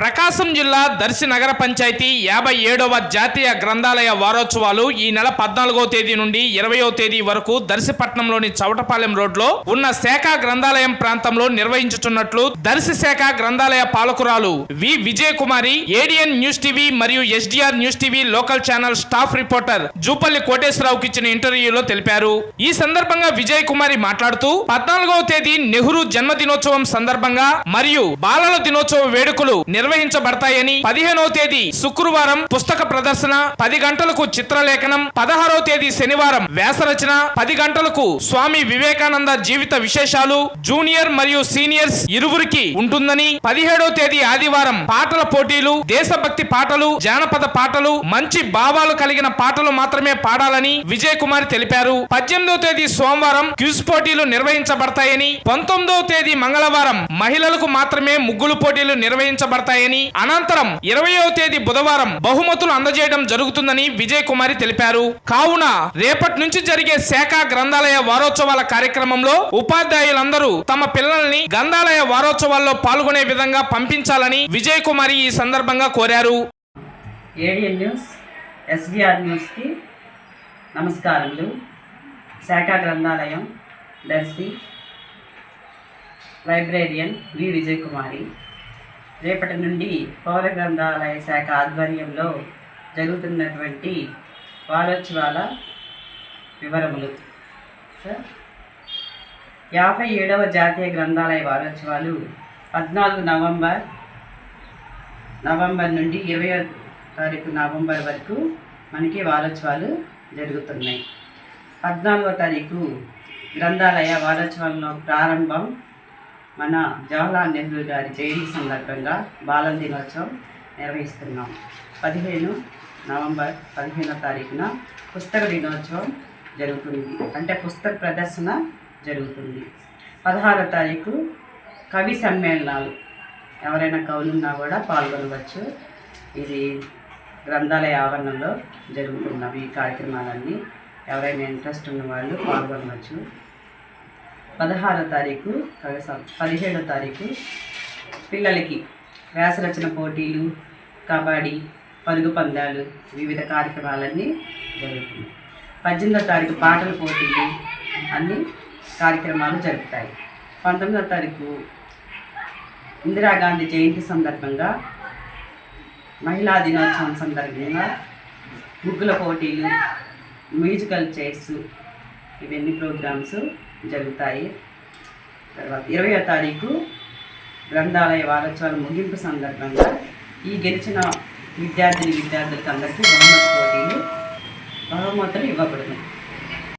ప్రకాశం జిల్లా దర్శి నగర పంచాయతీ యాభై ఏడవ జాతీయ గ్రంథాలయ వారోత్సవాలు ఈ నెల పద్నాలుగో తేదీ నుండి ఇరవయో తేదీ వరకు దర్శిపట్నంలోని చౌటపాలెం రోడ్లో ఉన్న శాఖ గ్రంథాలయం ప్రాంతంలో నిర్వహించుచున్నట్లు దర్శి శాఖ గ్రంథాలయ పాలకురాలు V Vijaya Kumari ADN news TV మరియు SDR news TV local channel staff reporter Jupalli కోటేశ్వరరావుకి ఇచ్చిన ఇంటర్వ్యూలో తెలిపారు. ఈ సందర్భంగా విజయ కుమారి మాట్లాడుతూ పద్నాలుగవ తేదీ నెహ్రూ జన్మదినోత్సవం సందర్భంగా మరియు బాలల దినోత్సవ వేడుకలు నిర్వహించబడతాయని పదిహేనవ తేదీ శుక్రవారం పుస్తక ప్రదర్శన పది గంటలకు చిత్రలేఖనం పదహారవ తేదీ శనివారం వ్యాసరచన పది గంటలకు స్వామి వివేకానంద జీవిత విశేషాలు జూనియర్ మరియు సీనియర్స్ ఇరువురికి ఉంటుందని పదిహేడవ తేదీ ఆదివారం పాటల పోటీలు దేశభక్తి పాటలు జానపద పాటలు మంచి భావాలు కలిగిన పాటలు మాత్రమే పాడాలని విజయ్ కుమార్ తెలిపారు. పద్దెనిమిదవ తేదీ సోమవారం క్విజ్ పోటీలు నిర్వహించబడతాయని పంతొమ్మిదవ తేదీ మంగళవారం మహిళలకు మాత్రమే ముగ్గులు పోటీలు నిర్వహించబడతాయి నిర్వహించబడతాయని అనంతరం ఇరవయో తేదీ బుధవారం బహుమతులు అందజేయడం జరుగుతుందని విజయ్ కుమారి తెలిపారు. కావున రేపటి నుంచి జరిగే శాఖ గ్రంథాలయ వారోత్సవాల కార్యక్రమంలో ఉపాధ్యాయులందరూ తమ పిల్లల్ని గ్రంథాలయ వారోత్సవాల్లో పాల్గొనే విధంగా పంపించాలని విజయ్ కుమారి ఈ సందర్భంగా కోరారు. ఏడిఎన్ న్యూస్ న్యూస్కి నమస్కారములు. శాఖ గ్రంథాలయం దర్శి లైబ్రేరియన్ వి. విజయ్ కుమారి. రేపటి నుండి పౌర గ్రంథాలయ శాఖ ఆధ్వర్యంలో జరుగుతున్నటువంటి వారోత్సవాల వివరములు. సార్ యాభై ఏడవ జాతీయ గ్రంథాలయ వారోత్సవాలు పద్నాలుగు నవంబర్ నవంబర్ నుండి ఇరవై తారీఖు నవంబర్ వరకు మనకి వారోత్సవాలు జరుగుతున్నాయి. పద్నాలుగో తారీఖు గ్రంథాలయ వారోత్సవంలో ప్రారంభం మన జవహర్లాల్ నెహ్రూ గారి జయంతి సందర్భంగా బాలల దినోత్సవం నిర్వహిస్తున్నాం. పదిహేను నవంబర్ పదిహేనో తారీఖున పుస్తక దినోత్సవం జరుగుతుంది. అంటే పుస్తక ప్రదర్శన జరుగుతుంది. పదహారో తారీఖు కవి సమ్మేళనాలు. ఎవరైనా కవులున్నా కూడా పాల్గొనవచ్చు. ఇది గ్రంథాలయ ఆవరణలో జరుగుతున్నవి. ఈ కార్యక్రమాలన్నీ ఎవరైనా ఇంట్రెస్ట్ ఉన్న వాళ్ళు పాల్గొనవచ్చు. పదహారో తారీఖు పదిహేడో తారీఖు పిల్లలకి వ్యాసరచన పోటీలు కబడ్డీ పరుగు పందాలు వివిధ కార్యక్రమాలన్నీ జరుగుతున్నాయి పద్దెనిమిదో తారీఖు పాటల పోటీలు అన్ని కార్యక్రమాలు జరుగుతాయి పంతొమ్మిదో తారీఖు ఇందిరాగాంధీ జయంతి సందర్భంగా మహిళా దినోత్సవం సందర్భంగా ముగ్గుల పోటీలు మ్యూజికల్ చైర్స్ ఇవన్నీ ప్రోగ్రామ్స్ జరుగుతాయి. తర్వాత ఇరవై తారీఖు గ్రంథాలయ వారోత్సవాల ముగింపు సందర్భంగా ఈ గెలిచిన విద్యార్థిని విద్యార్థులకు అందరికీ బహుమతి పోటీలు బహుమతులు ఇవ్వబడును.